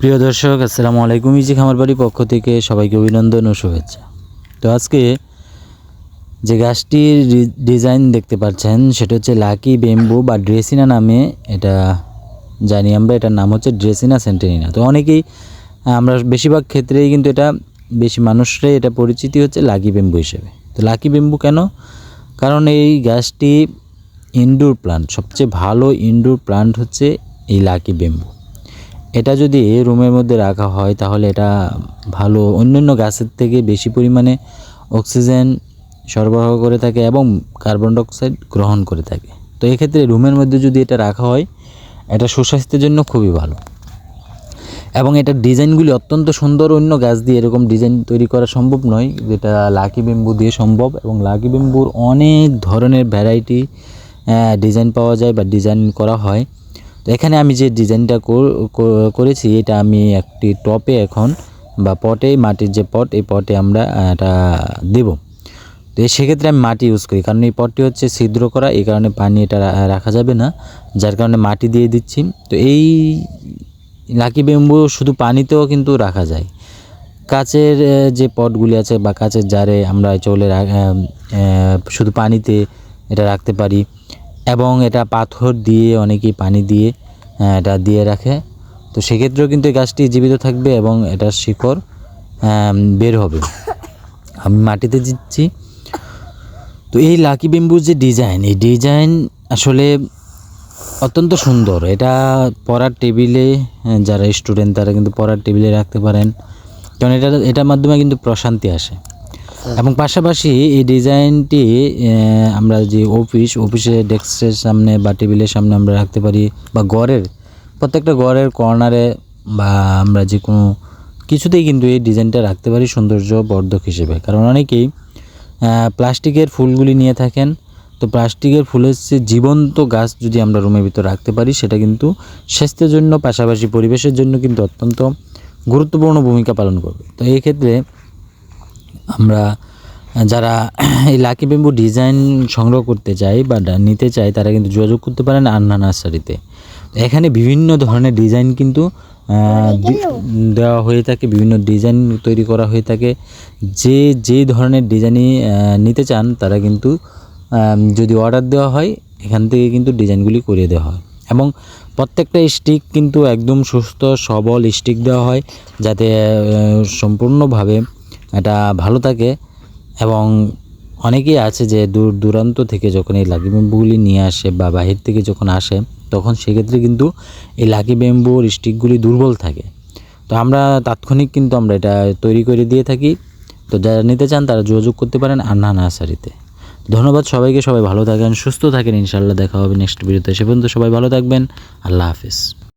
প্রিয় দর্শক, আসসালামু আলাইকুম। ইজি খামার বাড়ি পক্ষ থেকে সবাইকে অভিনন্দন ও শুভেচ্ছা। তো আজকে যে গাছটির ডিজাইন দেখতে পাচ্ছেন, সেটা হচ্ছে লাকি বেম্বু বা ড্রেসিনা নামে। এটা জানি আমরা, এটার নাম হচ্ছে ড্রেসিনা সেন্টেনিনা। তো অনেকেই, আমরা বেশিরভাগ ক্ষেত্রেই কিন্তু এটা, বেশি মানুষরাই এটা পরিচিতি হচ্ছে লাকি বেম্বু হিসেবে। তো লাকি বেম্বু কেন? কারণ এই গাছটি ইনডোর প্লান্ট, সবচেয়ে ভালো ইনডোর প্লান্ট হচ্ছে এই লাকি বেম্বু। এটা যদি রুমের মধ্যে রাখা হয়, তাহলে এটা ভালো। অন্যান্য গাছের থেকে বেশি পরিমাণে অক্সিজেন সরবরাহ করে থাকে এবং কার্বন ডাইঅক্সাইড গ্রহণ করে থাকে। তো এক্ষেত্রে রুমের মধ্যে যদি এটা রাখা হয়, এটা সুস্বাস্থ্যের জন্য খুবই ভালো। এবং এটার ডিজাইনগুলি অত্যন্ত সুন্দর। অন্য গাছ দিয়ে এরকম ডিজাইন তৈরি করা সম্ভব নয়, যেটা লাকি বেম্বু দিয়ে সম্ভব। এবং লাকি বেম্বুর অনেক ধরনের ভ্যারাইটি ডিজাইন পাওয়া যায় বা ডিজাইন করা হয়। তো এখানে আমি যে ডিজাইনটা কর- কর- করেছি, এটা আমি একটি টপে এখন বা পটে মাটির যে পট, এই পটে আমরা এটা দেব। তো সেক্ষেত্রে আমি মাটি ইউজ করি, কারণ এই পটটি হচ্ছে ছিদ্র করা, এই কারণে পানি এটা রাখা যাবে না, যার কারণে মাটি দিয়ে দিচ্ছি। তো এই লাকি বেম্বু শুধু পানিতেও কিন্তু রাখা যায়। কাচের যে পটগুলি আছে বা কাচের জারে আমরা চলে শুধু পানিতে এটা রাখতে পারি। এবং এটা পাথর দিয়ে অনেকেই পানি দিয়ে এটা দিয়ে রাখে। তো সেক্ষেত্রেও কিন্তু এই গাছটি জীবিত থাকবে এবং এটার শিকড় বের হবে। আমি মাটিতে দিচ্ছি। তো এই লাকি বেম্বুর যে ডিজাইন এই ডিজাইন আসলে অত্যন্ত সুন্দর। এটা পড়ার টেবিলে হ্যাঁ, যারা স্টুডেন্ট তারা কিন্তু পড়ার টেবিলে রাখতে পারেন। কারণ এটা এটার মাধ্যমে কিন্তু প্রশান্তি আসে। এবং পাশাপাশি এই ডিজাইনটি আমরা যে অফিস, অফিসে ডেস্কের সামনে বা টেবিলের সামনে আমরা রাখতে পারি বা ঘরের, প্রত্যেকটা ঘরের কর্নারে বা আমরা যে কোনো কিছুতেই কিন্তু এই ডিজাইনটা রাখতে পারি সৌন্দর্য বর্ধক হিসেবে। কারণ অনেকেই প্লাস্টিকের ফুলগুলি নিয়ে থাকেন। তো প্লাস্টিকের ফুলের চেয়ে জীবন্ত গাছ যদি আমরা রুমের ভিতর রাখতে পারি, সেটা কিন্তু স্বাস্থ্যের জন্য, পাশাপাশি পরিবেশের জন্য কিন্তু অত্যন্ত গুরুত্বপূর্ণ ভূমিকা পালন করবে। তো এই ক্ষেত্রে আমরা যারা এই লাকি বেম্বু ডিজাইন সংগ্রহ করতে চাই বা নিতে চাই তারা কিন্তু যোগাযোগ করতে পারেন আন্না নার্সারিতে। এখানে বিভিন্ন ধরনের ডিজাইন কিন্তু দেওয়া হয়ে থাকে বিভিন্ন ডিজাইন তৈরি করা হয়ে থাকে। যে যে ধরনের ডিজাইনই নিতে চান তারা কিন্তু যদি অর্ডার দেওয়া হয় এখান থেকে কিন্তু ডিজাইনগুলি করিয়ে দেওয়া হয়। এবং প্রত্যেকটা স্টিক কিন্তু একদম সুস্থ সবল স্টিক দেওয়া হয় যাতে সম্পূর্ণভাবে এটা ভালো থাকে এবং অনেকেই আছে যে দূর দূরান্ত থেকে যখন এই লাকি বেম্বুগুলি নিয়ে আসে বা বাহির থেকে যখন আসে, তখন সেক্ষেত্রে কিন্তু এই লাকি বেম্বুর স্টিকগুলি দুর্বল থাকে। তো আমরা তাৎক্ষণিক কিন্তু আমরা এটা তৈরি করে দিয়ে থাকি। তো যারা নিতে চান তারা যোগাযোগ করতে পারেন আন্না নার্সারিতে। ধন্যবাদ সবাইকে, সবাই ভালো থাকেন, সুস্থ থাকেন ইনশাল্লাহ দেখা হবে নেক্সট ভিডিওতে সে পর্যন্ত সবাই ভালো থাকবেন, আল্লাহ হাফিজ।